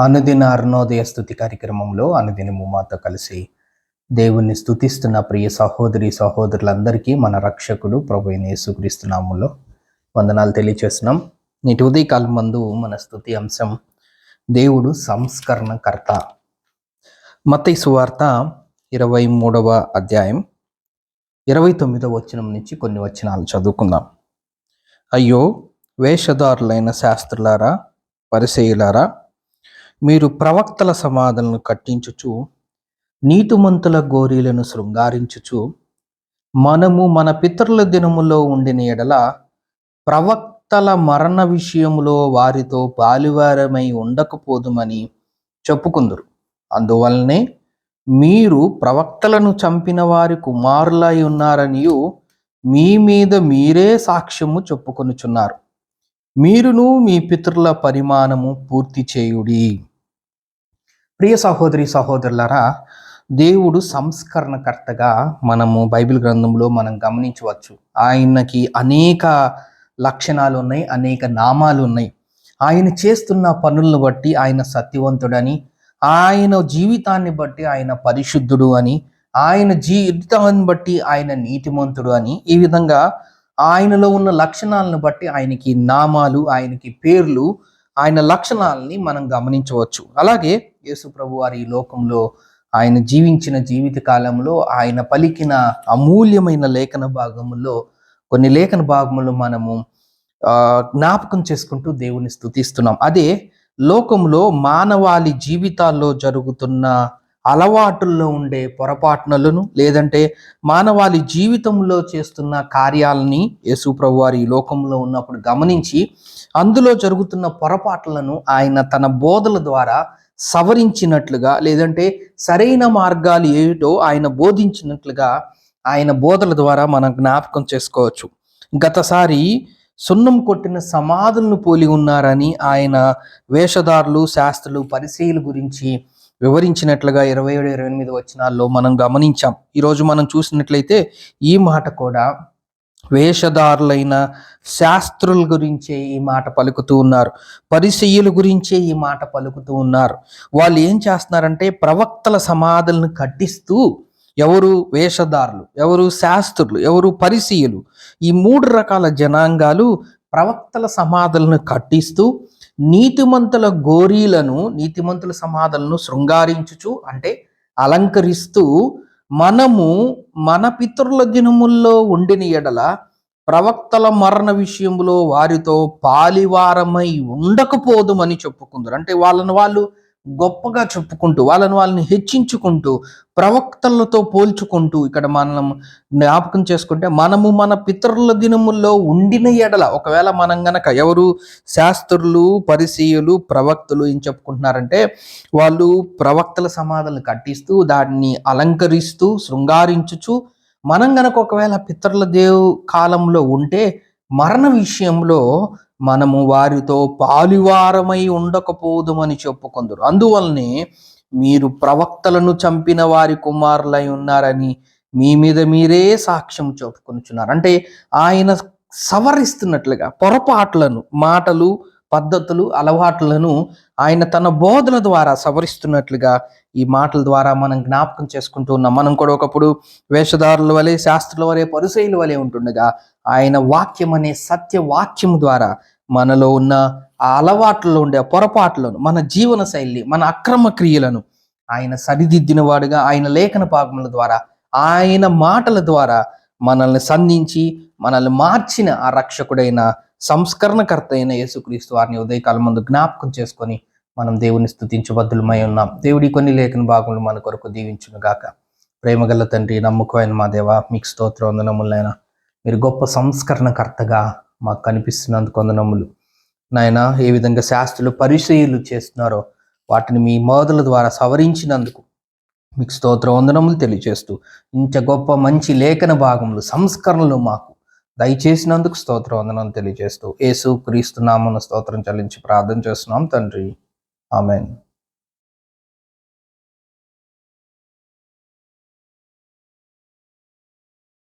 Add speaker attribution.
Speaker 1: అనుదిన అరుణోదయ స్థుతి కార్యక్రమంలో అనుదినము మాతో కలిసి దేవుణ్ణి స్థుతిస్తున్న ప్రియ సహోదరి సహోదరులందరికీ మన రక్షకుడు ప్రభు అయిన వందనాలు తెలియచేస్తున్నాం. నేటి ఉదయకాలం మందు మన స్థుతి అంశం దేవుడు సంస్కరణకర్త. మత్తయి సువార్త ఇరవై మూడవ అధ్యాయం ఇరవై తొమ్మిదవ వచనం నుంచి కొన్ని వచనాలు చదువుకుందాం. అయ్యో వేషధారులైన శాస్త్రులారా పరిసేయులారా మీరు ప్రవక్తల సమాధులను కట్టించుచు నీతిమంతుల గోరీలను శృంగారించుచు మనము మన పితరుల దినములో ఉండిన ఎడల ప్రవక్తల మరణ విషయములో వారితో బాలివారమై ఉండకపోదుమని చెప్పుకుందరు. అందువల్లనే మీరు ప్రవక్తలను చంపిన వారి కుమారులై ఉన్నారనియు మీ మీద మీరే సాక్ష్యము చెప్పుకొనుచున్నారు. మీరును మీ పితరుల పరిమాణము పూర్తి చేయుడి. ప్రియ సహోదరి సహోదరులారా దేవుడు సంస్కరణకర్తగా మనము బైబిల్ గ్రంథంలో మనం గమనించవచ్చు. ఆయనకి అనేక లక్షణాలు ఉన్నాయి అనేక నామాలు ఉన్నాయి ఆయన చేస్తున్న పనులను బట్టి ఆయన సత్యవంతుడని ఆయన జీవితాన్ని బట్టి ఆయన పరిశుద్ధుడు అని ఆయన జీవితాన్ని బట్టి ఆయన నీతిమంతుడు అని ఈ విధంగా ఆయనలో ఉన్న లక్షణాలను బట్టి ఆయనకి నామాలు ఆయనకి పేర్లు ఆయన లక్షణాలని మనం గమనించవచ్చు. అలాగే యేసు ప్రభు వారి లోకంలో ఆయన జీవించిన జీవిత కాలంలో ఆయన పలికిన అమూల్యమైన లేఖన భాగములో కొన్ని లేఖన భాగములు మనము జ్ఞాపకం చేసుకుంటూ దేవుని స్తుతిస్తున్నాం అదే లోకంలో మానవాళి జీవితాల్లో జరుగుతున్న అలవాటుల్లో ఉండే పొరపాటునలను లేదంటే మానవాళి జీవితంలో చేస్తున్న కార్యాలని యేసుప్రభు వారి ఈ లోకంలో ఉన్నప్పుడు గమనించి అందులో జరుగుతున్న పొరపాట్లను ఆయన తన బోధల ద్వారా సవరించినట్లుగా లేదంటే సరైన మార్గాలు ఏమిటో ఆయన బోధించినట్లుగా ఆయన బోధల ద్వారా మనం జ్ఞాపకం చేసుకోవచ్చు. గతసారి సున్నం కొట్టిన సమాధులను పోలి ఉన్నారని ఆయన వేషధారులు శాస్త్రులు పరిశీలు గురించి వివరించినట్లుగా ఇరవై ఏడు ఇరవై ఎనిమిది వచనాల్లో మనం గమనించాం. ఈరోజు మనం చూసినట్లయితే ఈ మాట కూడా వేషధారులైన శాస్త్రుల గురించే ఈ మాట పలుకుతూ ఉన్నారు. పరిశీయుల గురించే ఈ మాట పలుకుతూ ఉన్నారు. వాళ్ళు ఏం చేస్తున్నారంటే ప్రవక్తల సమాధులను కట్టిస్తూ ఎవరు వేషధారులు ఎవరు శాస్త్రులు ఎవరు పరిశీయులు ఈ మూడు రకాల జనాంగాలు ప్రవక్తల సమాధులను కట్టిస్తూ నీతిమంతుల గోరీలను నీతిమంతుల సమాధులను శృంగారించుచు అంటే అలంకరిస్తూ మనము మన పితరుల దినముల్లో ఉండిన ఎడల ప్రవక్తల మరణ విషయంలో వారితో పాలివారమై ఉండకపోదుమని చెప్పుకుందరు. అంటే వాళ్ళని వాళ్ళు గొప్పగా చెప్పుకుంటూ వాళ్ళని వాళ్ళని హెచ్చించుకుంటూ ప్రవక్తలతో పోల్చుకుంటూ ఇక్కడ మనం జ్ఞాపకం చేసుకుంటే మనము మన పితరుల దినముల్లో ఉండిన ఎడల ఒకవేళ మనం గనక ఎవరు శాస్త్రులు పరిశీయులు ప్రవక్తలు ఏం చెప్పుకుంటున్నారంటే వాళ్ళు ప్రవక్తల సమాధులను కట్టిస్తూ దాన్ని అలంకరిస్తూ శృంగారించుచు మనం గనక ఒకవేళ పితరుల దేవు కాలంలో ఉంటే మరణ విషయంలో మనము వారితో పాలివారమై ఉండకపోదుమని చెప్పుకుందరు. అందువల్లనే మీరు ప్రవక్తలను చంపిన వారి కుమారులై ఉన్నారని మీ మీద మీరే సాక్ష్యం చెప్పుకొనిచున్నారు. అంటే ఆయన సవరిస్తున్నట్లుగా పొరపాట్లను మాటలు పద్ధతులు అలవాట్లను ఆయన తన బోధన ద్వారా సవరిస్తున్నట్లుగా ఈ మాటల ద్వారా మనం జ్ఞాపకం చేసుకుంటూ ఉన్నాం. మనం కూడా ఒకప్పుడు వేషధారుల వలె శాస్త్రుల వలె పరిశైల వలె ఉంటుండగా ఆయన వాక్యం అనే సత్య వాక్యం ద్వారా మనలో ఉన్న ఆ అలవాట్లలో ఉండే పొరపాట్లను మన జీవన శైలి మన అక్రమ క్రియలను ఆయన సరిదిద్దిన వాడుగా ఆయన లేఖన భాగముల ద్వారా ఆయన మాటల ద్వారా మనల్ని సంధించి మనల్ని మార్చిన ఆ రక్షకుడైన సంస్కరణకర్త అయిన యేసుక్రీస్తు వారిని ఉదయకాలం ముందు జ్ఞాపకం చేసుకొని మనం దేవుని స్థుతించబద్దులమై ఉన్నాం. దేవుడి కొన్ని లేఖన భాగములు మన కొరకు దీవించును గాక. ప్రేమగల తండ్రి నమ్మకమైన మా దేవ మీకు స్తోత్ర వందనములైనా మీరు గొప్ప సంస్కరణకర్తగా మాకు కనిపిస్తున్నందుకు వందనములు. నాయన ఏ విధంగా శాస్త్రులు పరిచయులు చేస్తున్నారో వాటిని మీ మోదల ద్వారా సవరించినందుకు మీకు స్తోత్ర వందనములు తెలియజేస్తూ ఇంత గొప్ప మంచి లేఖన భాగములు సంస్కరణలు మాకు దయచేసినందుకు స్తోత్ర వందనం తెలియజేస్తూ యేసు క్రీస్తు నామను స్తోత్రం చెల్లించి ప్రార్థన చేస్తున్నాం తండ్రి. ఆమెన్.